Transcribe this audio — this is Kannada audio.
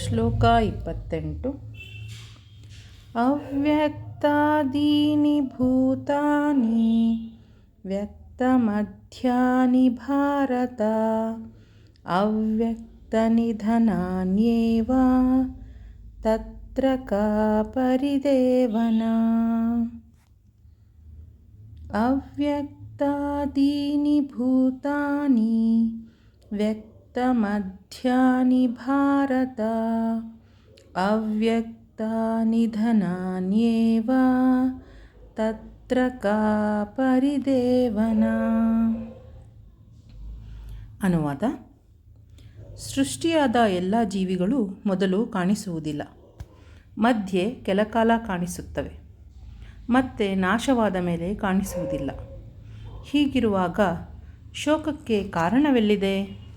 ಶ್ಲೋಕ ಇಪ್ಪತ್ತೆಂಟು ಅವ್ಯಕ್ತಾದೀನಿ ಭೂತಾನಿ ವ್ಯಕ್ತಮಧ್ಯಾನಿ ಭಾರತ ಅವ್ಯಕ್ತನಿಧನಾನ್ಯೇವ ತತ್ರ ಕಾ ಪರಿದೇವನಾ ಅವ್ಯಕ್ತಾದೀನಿ ಭೂತಾನಿ ವ್ಯಕ್ತಮಧ್ಯಾನಿ ಭಾರತ ಅವ್ಯಕ್ತಾನಿಧನಾನ್ಯೇವ ತತ್ರ ಕಾ ಪರಿದೇವನಾ. ಅನುವಾದ, ಸೃಷ್ಟಿಯಾದ ಎಲ್ಲ ಜೀವಿಗಳು ಮೊದಲು ಕಾಣಿಸುವುದಿಲ್ಲ, ಮಧ್ಯೆ ಕೆಲಕಾಲ ಕಾಣಿಸುತ್ತವೆ, ಮತ್ತೆ ನಾಶವಾದ ಮೇಲೆ ಕಾಣಿಸುವುದಿಲ್ಲ. ಹೀಗಿರುವಾಗ ಶೋಕಕ್ಕೆ ಕಾರಣವೆಲ್ಲಿದೆ?